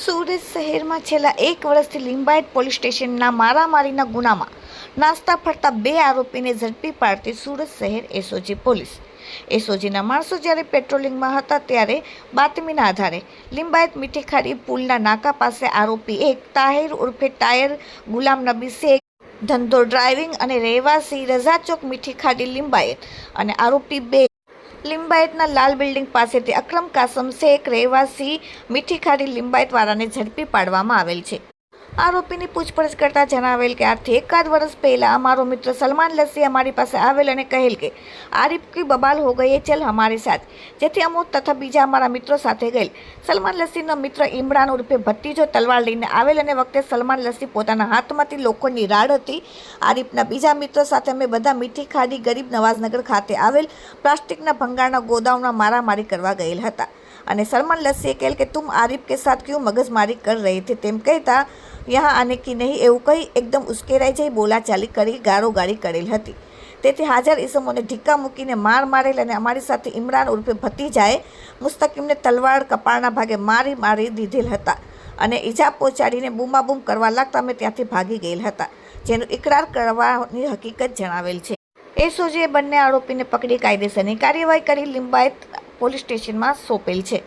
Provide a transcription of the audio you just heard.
સુરત શહેરમાં છેલ્લા એક વર્ષથી લિંબાયત પોલીસ સ્ટેશનના મારામારીના ગુનામાં નાસ્તા ફરતા બે આરોપીને ઝડપી પાડતી સુરત શહેર એસઓજી પોલીસ. એસઓજીના માણસો જ્યારે પેટ્રોલિંગમાં હતા ત્યારે બાતમીના આધારે લિંબાયત મીઠેખારી પુલના નાકા પાસે આરોપી એક, તાહિર ઉર્ફે ટાયર ગુલામ નબી શેખ, ધંધો ડ્રાઇવિંગ અને રહેવાસી રઝાચોક મીઠીખાડી લિંબાયત અને આરોપી બે લિંબાયતના લાલ બિલ્ડિંગ પાસેથી અક્રમ કાસમ શેખ રહેવાસી મીઠીખાડી લિંબાયત વાળાને ઝડપી પાડવામાં આવેલ છે. આરોપીની પૂછપરછ કરતા જણાવેલ કે આજથી એકાદ વર્ષ પહેલાં અમારો મિત્ર સલમાન લસ્સી અમારી પાસે આવેલ અને કહેલ કે, આરીફ કી બબાલ હો ગઈ ચલ અમારી સાથ. જેથી અમુક તથા બીજા અમારા મિત્રો સાથે ગયેલ. સલમાન લસ્સીનો મિત્ર ઇમરાન ઉર્ફે ભત્તીજો તલવાર લઈને આવેલ અને વખતે સલમાન લસ્સી પોતાના હાથમાંથી લોખંડની રાડ હતી. આરીફના બીજા મિત્રો સાથે અમે બધા મીઠી ખાડી ગરીબ નવાઝનગર ખાતે આવેલ પ્લાસ્ટિકના ભંગારના ગોદામમાં મારામારી કરવા ગયેલ હતા. અને સલમાન લસ્સીએ કહેલ કે, તુમ આરિફ કે સાથ ક્યું મગજમારી કર રહી થે? તેમ કહેતા, યહાં આને કી નહીં, એવું કહી એકદમ ઉશ્કેરાઈ જઈ, બોલાચાલી કરી ગારો ગાળી કરેલ હતી. તેથી હાજર ઈસમોને ઢીક્કા મૂકીને માર મારેલ અને અમારી સાથે ઇમરાન ઉર્ફે ભતીજાએ મુસ્તકીમને તલવાર કપાળના ભાગે મારી મારી દીધેલ હતા અને ઈજા પહોંચાડીને બૂમાબૂમ કરવા લાગતા અમે ત્યાંથી ભાગી ગયેલ હતા, જેનો ઇકરાર કરવાની હકીકત જણાવેલ છે. એસઓજીએ બંને આરોપીને પકડી કાયદેસરની કાર્યવાહી કરી, લિંબાયત પોલીસ સ્ટેશનમાં સોંપેલ છે.